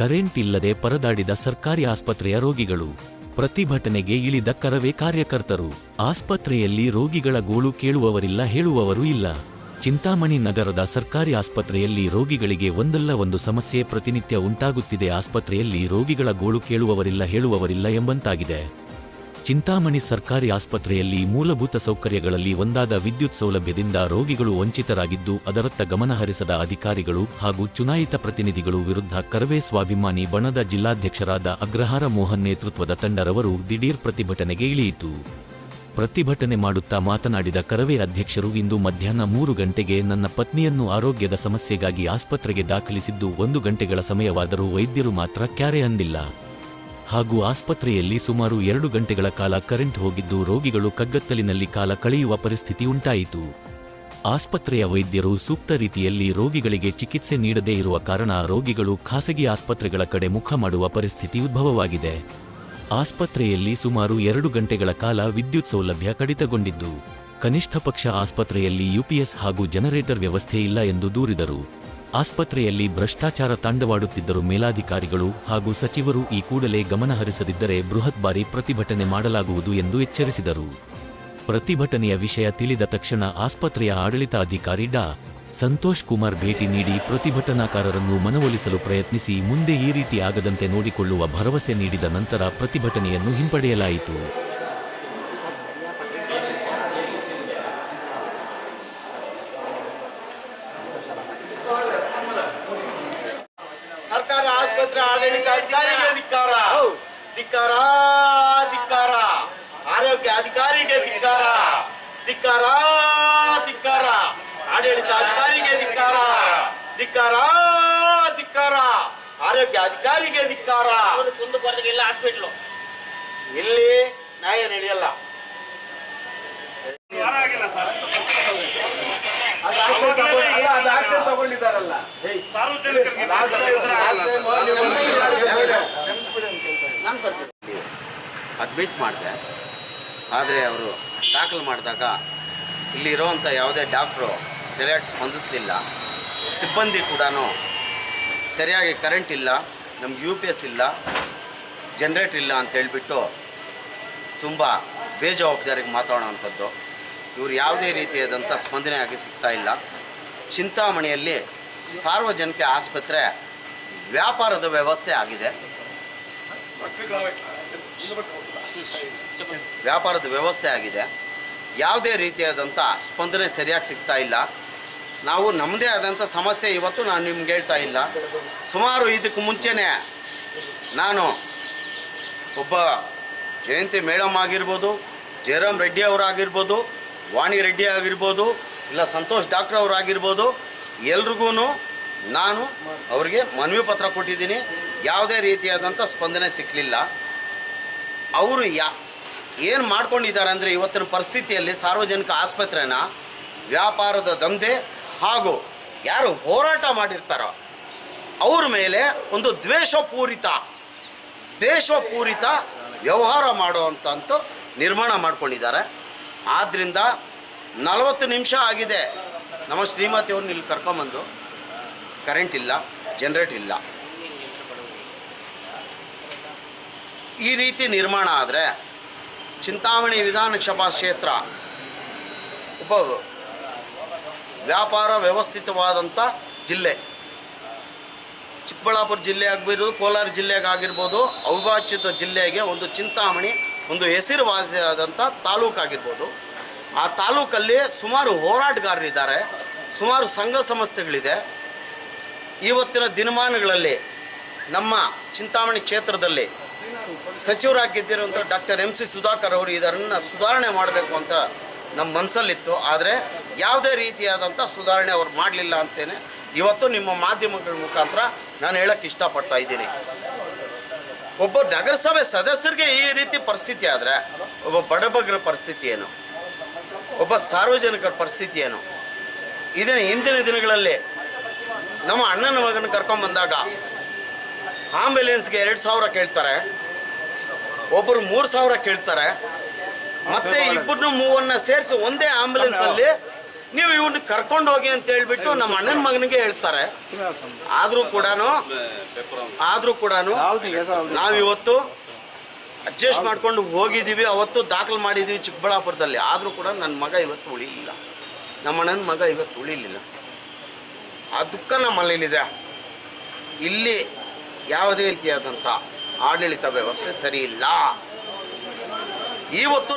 Current ಇಲ್ಲದೆ ಪರದಾಡಿದ ಸರ್ಕಾರಿ ಆಸ್ಪತ್ರೆಯ ರೋಗಿಗಳು. ಪ್ರತಿಭಟನೆಗೆ ಇಳಿದ ಕರವೇ ಕಾರ್ಯಕರ್ತರು. ಆಸ್ಪತ್ರೆಯಲ್ಲಿ ರೋಗಿಗಳ ಗೋಳು ಕೇಳುವವರಿಲ್ಲ ಹೇಳುವವರೂ ಇಲ್ಲ. ಚಿಂತಾಮಣಿ ನಗರದ ಸರ್ಕಾರಿ ಆಸ್ಪತ್ರೆಯಲ್ಲಿ ರೋಗಿಗಳಿಗೆ ಒಂದಲ್ಲ ಒಂದು ಸಮಸ್ಯೆ ಪ್ರತಿನಿತ್ಯ ಉಂಟಾಗುತ್ತಿದೆ. ಆಸ್ಪತ್ರೆಯಲ್ಲಿ ರೋಗಿಗಳ ಗೋಳು ಕೇಳುವವರಿಲ್ಲ ಹೇಳುವವರಿಲ್ಲ ಎಂಬಂತಾಗಿದೆ. ಚಿಂತಾಮಣಿ ಸರ್ಕಾರಿ ಆಸ್ಪತ್ರೆಯಲ್ಲಿ ಮೂಲಭೂತ ಸೌಕರ್ಯಗಳಲ್ಲಿ ಒಂದಾದ ವಿದ್ಯುತ್ ಸೌಲಭ್ಯದಿಂದ ರೋಗಿಗಳು ವಂಚಿತರಾಗಿದ್ದು, ಅದರತ್ತ ಗಮನಹರಿಸದ ಅಧಿಕಾರಿಗಳು ಹಾಗೂ ಚುನಾಯಿತ ಪ್ರತಿನಿಧಿಗಳು ವಿರುದ್ಧ ಕರವೇ ಸ್ವಾಭಿಮಾನಿ ಬಣದ ಜಿಲ್ಲಾಧ್ಯಕ್ಷರಾದ ಅಗ್ರಹಾರ ಮೋಹನ್ ನೇತೃತ್ವದ ತಂಡರವರು ದಿಢೀರ್ ಪ್ರತಿಭಟನೆಗೆ ಇಳಿಯಿತು. ಪ್ರತಿಭಟನೆ ಮಾಡುತ್ತಾ ಮಾತನಾಡಿದ ಕರವೇ ಅಧ್ಯಕ್ಷರು ಇಂದು ಮಧ್ಯಾಹ್ನ ಮೂರು ಗಂಟೆಗೆ ನನ್ನ ಪತ್ನಿಯನ್ನು ಆರೋಗ್ಯದ ಸಮಸ್ಯೆಗಾಗಿ ಆಸ್ಪತ್ರೆಗೆ ದಾಖಲಿಸಿದ್ದು, ಒಂದು ಗಂಟೆಗಳ ಸಮಯವಾದರೂ ವೈದ್ಯರು ಮಾತ್ರ ಕ್ಯಾರೆ ಅಂದಿಲ್ಲ. ಹಾಗೂ ಆಸ್ಪತ್ರೆಯಲ್ಲಿ ಸುಮಾರು ಎರಡು ಗಂಟೆಗಳ ಕಾಲ ಕರೆಂಟ್ ಹೋಗಿದ್ದು ರೋಗಿಗಳು ಕಗ್ಗತ್ತಲಿನಲ್ಲಿ ಕಾಲ ಕಳೆಯುವ ಪರಿಸ್ಥಿತಿ ಉಂಟಾಯಿತು. ಆಸ್ಪತ್ರೆಯ ವೈದ್ಯರು ಸೂಕ್ತ ರೀತಿಯಲ್ಲಿ ರೋಗಿಗಳಿಗೆ ಚಿಕಿತ್ಸೆ ನೀಡದೇ ಇರುವ ಕಾರಣ ರೋಗಿಗಳು ಖಾಸಗಿ ಆಸ್ಪತ್ರೆಗಳ ಕಡೆ ಮುಖ ಮಾಡುವ ಪರಿಸ್ಥಿತಿ ಉದ್ಭವವಾಗಿದೆ. ಆಸ್ಪತ್ರೆಯಲ್ಲಿ ಸುಮಾರು ಎರಡು ಗಂಟೆಗಳ ಕಾಲ ವಿದ್ಯುತ್ ಸೌಲಭ್ಯ ಕಡಿತಗೊಂಡಿದ್ದು, ಕನಿಷ್ಠ ಪಕ್ಷ ಆಸ್ಪತ್ರೆಯಲ್ಲಿ ಯುಪಿಎಸ್ ಹಾಗೂ ಜನರೇಟರ್ ವ್ಯವಸ್ಥೆ ಇಲ್ಲ ಎಂದು ದೂರಿದರು. ಆಸ್ಪತ್ರೆಯಲ್ಲಿ ಭ್ರಷ್ಟಾಚಾರ ತಾಂಡವಾಡುತ್ತಿದ್ದರು ಮೇಲಾಧಿಕಾರಿಗಳು ಹಾಗೂ ಸಚಿವರು ಈ ಕೂಡಲೇ ಗಮನಹರಿಸದಿದ್ದರೆ ಬೃಹತ್ ಬಾರಿ ಪ್ರತಿಭಟನೆ ಮಾಡಲಾಗುವುದು ಎಂದು ಎಚ್ಚರಿಸಿದರು. ಪ್ರತಿಭಟನೆಯ ವಿಷಯ ತಿಳಿದ ತಕ್ಷಣ ಆಸ್ಪತ್ರೆಯ ಆಡಳಿತಾಧಿಕಾರಿ ಡಾ. ಸಂತೋಷ್ ಕುಮಾರ್ ಭೇಟಿ ನೀಡಿ ಪ್ರತಿಭಟನಾಕಾರರನ್ನು ಮನವೊಲಿಸಲು ಪ್ರಯತ್ನಿಸಿ ಮುಂದೆ ಈ ರೀತಿ ಆಗದಂತೆ ನೋಡಿಕೊಳ್ಳುವ ಭರವಸೆ ನೀಡಿದ ನಂತರ ಪ್ರತಿಭಟನೆಯನ್ನು ಹಿಂಪಡೆಯಲಾಯಿತು ಸರ್ಕಾರಿ ಆಸ್ಪತ್ರೆ ಆಡಳಿತಾಧಿಕಾರಿಗೆ ಧಿಕ್ಕಾರ ಧಿಕ್ಕಾರ ಧಿಕ್ಕಾರ. ಆರೋಗ್ಯ ಅಧಿಕಾರಿಗೆ ಧಿಕ್ಕಾರ. ಧಿಕ್ಕಾರ ಧಿಕ್ಕಾರ. ಆಡಳಿತ ಅಧಿಕಾರಿಗೆ ಧಿಕ್ಕಾರ. ಧಿಕ್ಕಾರ ಧಿಕ್ಕಾರ. ಆರೋಗ್ಯ ಅಧಿಕಾರಿಗೆ ಧಿಕ್ಕಾರ. ಕುಂದುಕೊರತೆಗೆ ಇಲ್ಲ ಹಾಸ್ಪಿಟ್ಲು. ಇಲ್ಲಿ ನ್ಯಾಯ ನಡೆಯಲ್ಲ. ತಗೊಂಡಿದ್ದಾರಲ್ಲ. ಅಡ್ಮಿಟ್ ಮಾಡಿದೆ. ಆದರೆ ಅವರು ದಾಖಲು ಮಾಡಿದಾಗ ಇಲ್ಲಿರೋವಂಥ ಯಾವುದೇ ಡಾಕ್ಟ್ರು ಸರಿಯಾಗಿ ಸ್ಪಂದಿಸಲಿಲ್ಲ ಸಿಬ್ಬಂದಿ ಕೂಡ ಸರಿಯಾಗಿ ಕರೆಂಟ್ ಇಲ್ಲ, ನಮ್ಗೆ ಯು ಪಿ ಎಸ್ ಇಲ್ಲ ಜನ್ರೇಟ್ ಇಲ್ಲ ಅಂತ ಹೇಳಿಬಿಟ್ಟು ತುಂಬ ಬೇಜವಾಬ್ದಾರಿಗೆ ಮಾತಾಡೋವಂಥದ್ದು. ಇವರು ಯಾವುದೇ ರೀತಿಯಾದಂಥ ಸ್ಪಂದನೆ ಆಗಿ ಸಿಗ್ತಾ ಇಲ್ಲ. ಚಿಂತಾಮಣಿಯಲ್ಲಿ ಸಾರ್ವಜನಿಕ ಆಸ್ಪತ್ರೆ ವ್ಯಾಪಾರದ ವ್ಯವಸ್ಥೆ ಆಗಿದೆ. ವ್ಯಾಪಾರದ ವ್ಯವಸ್ಥೆ ಆಗಿದೆ. ಯಾವುದೇ ರೀತಿಯಾದಂಥ ಸ್ಪಂದನೆ ಸರಿಯಾಗಿ ಸಿಗ್ತಾ ಇಲ್ಲ. ನಾವು ನಮ್ಮದೇ ಆದಂಥ ಸಮಸ್ಯೆ ಇವತ್ತು ನಾನು ನಿಮ್ಗೆ ಹೇಳ್ತಾ ಇಲ್ಲ. ಸುಮಾರು ಇದಕ್ಕೆ ಮುಂಚೆನೇ ನಾನು ಒಬ್ಬ ಜಯಂತಿ ಮೇಡಮ್ ಆಗಿರ್ಬೋದು, ಜಯರಾಮ್ ರೆಡ್ಡಿ ಅವರಾಗಿರ್ಬೋದು, ವಾಣಿ ರೆಡ್ಡಿ ಆಗಿರ್ಬೋದು, ಇಲ್ಲ ಸಂತೋಷ್ ಡಾಕ್ಟರ್ ಅವರಾಗಿರ್ಬೋದು ಎಲ್ರಿಗೂ ನಾನು ಅವರಿಗೆ ಮನವಿ ಪತ್ರ ಕೊಟ್ಟಿದ್ದೀನಿ. ಯಾವುದೇ ರೀತಿಯಾದಂಥ ಸ್ಪಂದನೆ ಸಿಕ್ಕಲಿಲ್ಲ ಅವರು ಯಾ, ಏನು ಮಾಡ್ಕೊಂಡಿದ್ದಾರೆ ಅಂದರೆ ಇವತ್ತಿನ ಪರಿಸ್ಥಿತಿಯಲ್ಲಿ ಸಾರ್ವಜನಿಕ ಆಸ್ಪತ್ರೆನ, ವ್ಯಾಪಾರದ ದಂಧೆ ಹಾಗೂ ಯಾರು ಹೋರಾಟ ಮಾಡಿರ್ತಾರೋ ಅವ್ರ ಮೇಲೆ ಒಂದು ದ್ವೇಷಪೂರಿತ ದ್ವೇಷಪೂರಿತ ವ್ಯವಹಾರ ಮಾಡುವಂಥದ್ದು ನಿರ್ಮಾಣ ಮಾಡ್ಕೊಂಡಿದ್ದಾರೆ. ಆದ್ದರಿಂದ ನಲವತ್ತು ನಿಮಿಷ ಆಗಿದೆ. ನಮ್ಮ ಶ್ರೀಮತಿಯವ್ರನ್ನ ಇಲ್ಲಿ ಕರ್ಕೊಂಬಂದು. ಕರೆಂಟ್ ಇಲ್ಲ ಜನ್ರೇಟ್ ಇಲ್ಲ. ಈ ರೀತಿ ನಿರ್ಮಾಣ ಆದರೆ ಚಿಂತಾಮಣಿ ವಿಧಾನಸಭಾ ಕ್ಷೇತ್ರ ಒಬ್ಬ ವ್ಯಾಪಾರ ವ್ಯವಸ್ಥಿತವಾದಂಥ ಜಿಲ್ಲೆ. ಚಿಕ್ಕಬಳ್ಳಾಪುರ ಜಿಲ್ಲೆ ಆಗಿರ್ಬೋದು ಕೋಲಾರ ಜಿಲ್ಲೆಗಾಗಿರ್ಬೋದು ಅವಿಭಾಜ್ಯದ ಜಿಲ್ಲೆಗೆ ಒಂದು ಚಿಂತಾಮಣಿ, ಒಂದು ಹೆಸರುವಾಸಿಯಾದಂಥ ತಾಲೂಕಾಗಿರ್ಬೋದು ಆ ತಾಲೂಕಲ್ಲಿ ಸುಮಾರು ಹೋರಾಟಗಾರರಿದ್ದಾರೆ, ಸುಮಾರು ಸಂಘ ಸಂಸ್ಥೆಗಳಿದೆ. ಇವತ್ತಿನ ದಿನಮಾನಗಳಲ್ಲಿ ನಮ್ಮ ಚಿಂತಾಮಣಿ ಕ್ಷೇತ್ರದಲ್ಲಿ ಸಚಿವರಾಗಿ ಗೆದ್ದಿರುವಂಥ ಡಾಕ್ಟರ್ ಎಂ ಸಿ ಸುಧಾಕರ್ ಅವರು ಇದನ್ನು ಸುಧಾರಣೆ ಮಾಡಬೇಕು ಅಂತ ನಮ್ಮ ಮನಸ್ಸಲ್ಲಿತ್ತು ಆದರೆ ಯಾವುದೇ ರೀತಿಯಾದಂಥ ಸುಧಾರಣೆ ಅವ್ರು ಮಾಡಲಿಲ್ಲ ಅಂತೇನೆ ಇವತ್ತು ನಿಮ್ಮ ಮಾಧ್ಯಮಗಳ ಮುಖಾಂತರ ನಾನು ಹೇಳಕ್ಕೆ ಇಷ್ಟಪಡ್ತಾ ಇದ್ದೀನಿ. ಒಬ್ಬ ನಗರಸಭೆ ಸದಸ್ಯರಿಗೆ ಈ ರೀತಿ ಪರಿಸ್ಥಿತಿ ಆದರೆ ಒಬ್ಬ ಬಡಬಗ್ರ ಪರಿಸ್ಥಿತಿ ಏನು? ಒಬ್ಬ ಸಾರ್ವಜನಿಕರ ಪರಿಸ್ಥಿತಿ ಏನು? ಇದನ್ನು ಹಿಂದಿನ ದಿನಗಳಲ್ಲಿ ನಮ್ಮ ಅಣ್ಣನ ಮಗನ ಕರ್ಕೊಂಬಂದಾಗ ಆಂಬ್ಯುಲೆನ್ಸ್ಗೆ ಎರಡು ಸಾವಿರ ಕೇಳ್ತಾರೆ. ಒಬ್ಬರು ಮೂರು ಸಾವಿರ ಕೇಳ್ತಾರೆ. ಮತ್ತೆ ಇಬ್ಬರನ್ನು ಮೂವನ್ನ ಸೇರಿಸಿ ಒಂದೇ ಆಂಬ್ಯುಲೆನ್ಸ್ ಅಲ್ಲಿ ನೀವು ಇವನ್ನ ಕರ್ಕೊಂಡು ಹೋಗಿ ಅಂತ ಹೇಳ್ಬಿಟ್ಟು ನಮ್ಮ ಅಣ್ಣನ ಮಗನಿಗೆ ಹೇಳ್ತಾರೆ. ಆದರೂ ಕೂಡ ಆದರೂ ಕೂಡ ನಾವಿವತ್ತು ಅಡ್ಜಸ್ಟ್ ಮಾಡ್ಕೊಂಡು ಹೋಗಿದ್ದೀವಿ ಅವತ್ತು ದಾಖಲು ಮಾಡಿದ್ದೀವಿ ಚಿಕ್ಕಬಳ್ಳಾಪುರದಲ್ಲಿ. ಆದರೂ ಕೂಡ ನನ್ನ ಮಗ ಇವತ್ತು ಉಳಿಲಿಲ್ಲ. ನಮ್ಮ ಅಣ್ಣನ ಮಗ ಇವತ್ತು ಉಳಿಲಿಲ್ಲ. ಆ ದುಃಖ ನಮ್ಮಲ್ಲಿದೆ. ಇಲ್ಲಿ ಯಾವುದೇ ರೀತಿಯಾದಂಥ ಆಡಳಿತ ವ್ಯವಸ್ಥೆ ಸರಿ ಇಲ್ಲ. ಇವತ್ತು